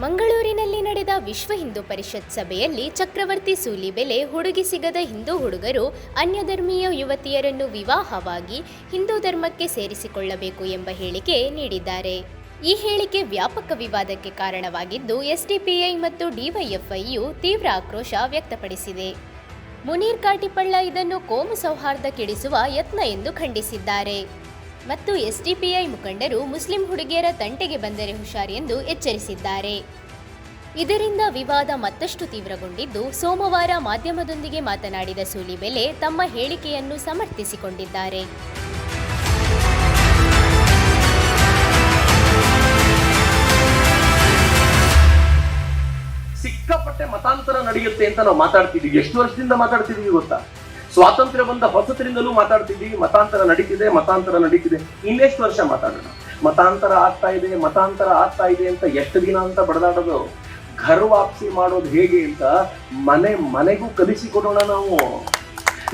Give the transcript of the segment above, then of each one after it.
ಮಂಗಳೂರಿನಲ್ಲಿ ನಡೆದ ವಿಶ್ವ ಹಿಂದೂ ಪರಿಷತ್ ಸಭೆಯಲ್ಲಿ ಚಕ್ರವರ್ತಿ ಸೂಲಿಬೆಲೆ ಹುಡುಗಿ ಸಿಗದ ಹಿಂದೂ ಹುಡುಗರು ಅನ್ಯಧರ್ಮೀಯ ಯುವತಿಯರನ್ನು ವಿವಾಹವಾಗಿ ಹಿಂದೂ ಧರ್ಮಕ್ಕೆ ಸೇರಿಸಿಕೊಳ್ಳಬೇಕು ಎಂಬ ಹೇಳಿಕೆ ನೀಡಿದ್ದಾರೆ. ಈ ಹೇಳಿಕೆ ವ್ಯಾಪಕ ವಿವಾದಕ್ಕೆ ಕಾರಣವಾಗಿದ್ದು, ಎಸ್ಡಿಪಿಐ ಮತ್ತು ಡಿವೈಎಫ್ಐಯು ತೀವ್ರ ಆಕ್ರೋಶ ವ್ಯಕ್ತಪಡಿಸಿದೆ. ಮುನೀರ್ ಕಾಟಿಪಳ್ಳ ಇದನ್ನು ಕೋಮು ಸೌಹಾರ್ದ ಕೆಡಿಸುವ ಯತ್ನ ಎಂದು ಖಂಡಿಸಿದ್ದಾರೆ. ಮತ್ತು ಎಸ್ಡಿಪಿಐ ಮುಖಂಡರು ಮುಸ್ಲಿಂ ಹುಡುಗಿಯರ ತಂಟೆಗೆ ಬಂದರೆ ಹುಷಾರ್ ಎಂದು ಎಚ್ಚರಿಸಿದ್ದಾರೆ. ಇದರಿಂದ ವಿವಾದ ಮತ್ತಷ್ಟು ತೀವ್ರಗೊಂಡಿದ್ದು, ಸೋಮವಾರ ಮಾಧ್ಯಮದೊಂದಿಗೆ ಮಾತನಾಡಿದ ಸೂಲಿಬೆಲೆ ತಮ್ಮ ಹೇಳಿಕೆಯನ್ನು ಸಮರ್ಥಿಸಿಕೊಂಡಿದ್ದಾರೆ. ಸಿಕ್ಕಾಪಟ್ಟೆ ಮತಾಂತರ ನಡೆಯುತ್ತೆ ಅಂತ ನಾವು ಮಾತಾಡ್ತಿದೀವಿ. ಎಷ್ಟು ವರ್ಷದಿಂದ ಮಾತಾಡ್ತಿದೀವಿ ಗೊತ್ತಾ? ಸ್ವಾತಂತ್ರ್ಯ ಬಂದ ಹೊಸತರಿಂದಲೂ ಮಾತಾಡ್ತಿದ್ದೀವಿ ಮತಾಂತರ ನಡೀತಿದೆ ಮತಾಂತರ ನಡೀತಿದೆ. ಇನ್ನೆಷ್ಟು ವರ್ಷ ಮಾತಾಡೋಣ? ಮತಾಂತರ ಆಗ್ತಾ ಇದೆ, ಮತಾಂತರ ಆಗ್ತಾ ಇದೆ ಅಂತ ಎಷ್ಟು ದಿನ ಅಂತ ಬಡದಾಡೋದು? ಘರ್ ವಾಪಸಿ ಮಾಡೋದು ಹೇಗೆ ಅಂತ ಮನೆ ಮನೆಗೂ ಕಲಿಸಿಕೊಡೋಣ ನಾವು.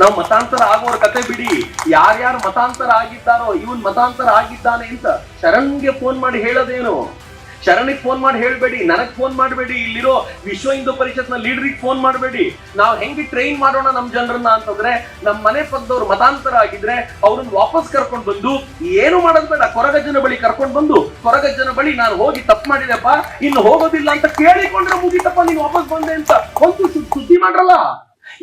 ನಾವು ಮತಾಂತರ ಆಗೋರ ಕತೆ ಬಿಡಿ. ಯಾರ್ಯಾರು ಮತಾಂತರ ಆಗಿದ್ದಾರೋ, ಇವನ್ ಮತಾಂತರ ಆಗಿದ್ದಾನೆ ಅಂತ ಶರಣ್ಗೆ ಫೋನ್ ಮಾಡಿ ಹೇಳೋದೇನು? ಶರಣಿಗೆ ಫೋನ್ ಮಾಡಿ ಹೇಳ್ಬೇಡಿ, ನನಗ್ ಫೋನ್ ಮಾಡಬೇಡಿ, ಇಲ್ಲಿರೋ ವಿಶ್ವ ಹಿಂದೂ ಪರಿಷತ್ನ ಲೀಡರಿಗೆ ಫೋನ್ ಮಾಡಬೇಡಿ. ನಾವು ಹೆಂಗೆ ಟ್ರೈನ್ ಮಾಡೋಣ ನಮ್ ಜನರನ್ನ ಅಂತಂದ್ರೆ ನಮ್ಮ ಮನೆ ಪಕ್ಕದವ್ರು ಮತಾಂತರ ಆಗಿದ್ರೆ ಅವ್ರನ್ನ ವಾಪಸ್ ಕರ್ಕೊಂಡು ಬಂದು, ಏನು ಮಾಡೋದ್ ಬೇಡ, ಕೊರಗಜ್ಜನ ಬಳಿ ಕರ್ಕೊಂಡು ಬಂದು, ಕೊರಗಜ್ಜನ ಬಳಿ ನಾನು ಹೋಗಿ ತಪ್ಪು ಮಾಡಿದೆಪ್ಪ, ಇನ್ನು ಹೋಗೋದಿಲ್ಲ ಅಂತ ಕೇಳಿಕೊಂಡ್ರೆ ಮುಗಿತಪ್ಪ, ನೀನು ವಾಪಸ್ ಬಂದೆ ಅಂತ. ಒಂದು ಸುದ್ದಿ ಮಾಡ್ರಲ್ಲ?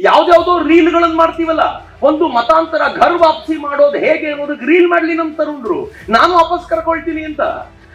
ರೀಲ್ ರೀಲ್ಗಳನ್ನ ಮಾಡ್ತೀವಲ್ಲ, ಒಂದು ಮತಾಂತರ ಘರ್ ವಾಪಸಿ ಮಾಡೋದು ಹೇಗೆ ಅನ್ನೋದಕ್ಕೆ ರೀಲ್ ಮಾಡ್ಲಿ ನಮ್ ತರುಣ್ರು. ನಾನು ವಾಪಸ್ ಕರ್ಕೊಳ್ತೀನಿ ಅಂತ.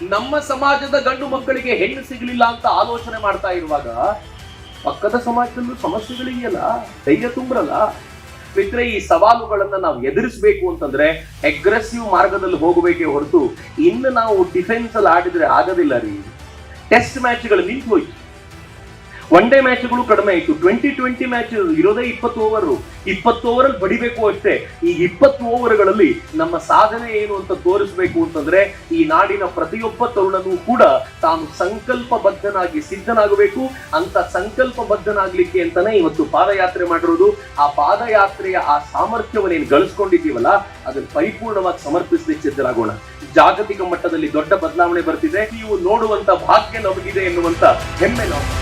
ನಮ್ಮ ಸಮಾಜದ ಗಂಡು ಮಕ್ಕಳಿಗೆ ಹೆಣ್ಣು ಸಿಗಲಿಲ್ಲ ಅಂತ ಆಲೋಚನೆ ಮಾಡ್ತಾ ಇರುವಾಗ ಪಕ್ಕದ ಸಮಾಜದಲ್ಲೂ ಸಮಸ್ಯೆಗಳಿದೆಯಲ್ಲ? ಧೈರ್ಯ ತುಂಬ್ರಲ್ಲ? ಮಿತ್ರ, ಈ ಸವಾಲುಗಳನ್ನ ನಾವು ಎದುರಿಸಬೇಕು ಅಂತಂದ್ರೆ ಅಗ್ರೆಸಿವ್ ಮಾರ್ಗದಲ್ಲಿ ಹೋಗಬೇಕೇ ಹೊರತು ಇನ್ನು ನಾವು ಡಿಫೆನ್ಸ್ ಅಲ್ಲಿ ಆಡಿದ್ರೆ ಆಗೋದಿಲ್ಲ ರೀ. ಟೆಸ್ಟ್ ಮ್ಯಾಚ್ಗಳು ನಿಂತು ಹೋಯ್ತು ಒನ್ ಡೇ ಮ್ಯಾಚ್ಗಳು ಕಡಿಮೆ ಇತ್ತು ಟ್ವೆಂಟಿ ಟ್ವೆಂಟಿ ಮ್ಯಾಚ್ ಇರೋದೇ ಇಪ್ಪತ್ತು ಓವರ್ ಇಪ್ಪತ್ತು ಓವರ್ ಅಲ್ಲಿ ಬಡಿಬೇಕು ಅಷ್ಟೇ. ಈ ಇಪ್ಪತ್ತು ಓವರ್ಗಳಲ್ಲಿ ನಮ್ಮ ಸಾಧನೆ ಏನು ಅಂತ ತೋರಿಸಬೇಕು ಅಂತಂದ್ರೆ, ಈ ನಾಡಿನ ಪ್ರತಿಯೊಬ್ಬ ತರುಣನೂ ಕೂಡ ತಾನು ಸಂಕಲ್ಪಬದ್ಧನಾಗಿ ಸಿದ್ಧನಾಗಬೇಕು. ಅಂತ ಸಂಕಲ್ಪಬದ್ಧನಾಗ್ಲಿಕ್ಕೆ ಅಂತಾನೆ ಇವತ್ತು ಪಾದಯಾತ್ರೆ ಮಾಡಿರೋದು. ಆ ಪಾದಯಾತ್ರೆಯ ಆ ಸಾಮರ್ಥ್ಯವನ್ನೇನು ಗಳಿಸ್ಕೊಂಡಿದ್ದೀವಲ್ಲ, ಅದನ್ನ ಪರಿಪೂರ್ಣವಾಗಿ ಸಮರ್ಪಿಸಲಿಕ್ಕೆ ಸಿದ್ಧರಾಗೋಣ. ಜಾಗತಿಕ ಮಟ್ಟದಲ್ಲಿ ದೊಡ್ಡ ಬದಲಾವಣೆ ಬರ್ತಿದೆ. ನೀವು ನೋಡುವಂತ ಭಾಗ್ಯ ನಮಗಿದೆ ಎನ್ನುವಂತ ಹೆಮ್ಮೆ ನಾವು.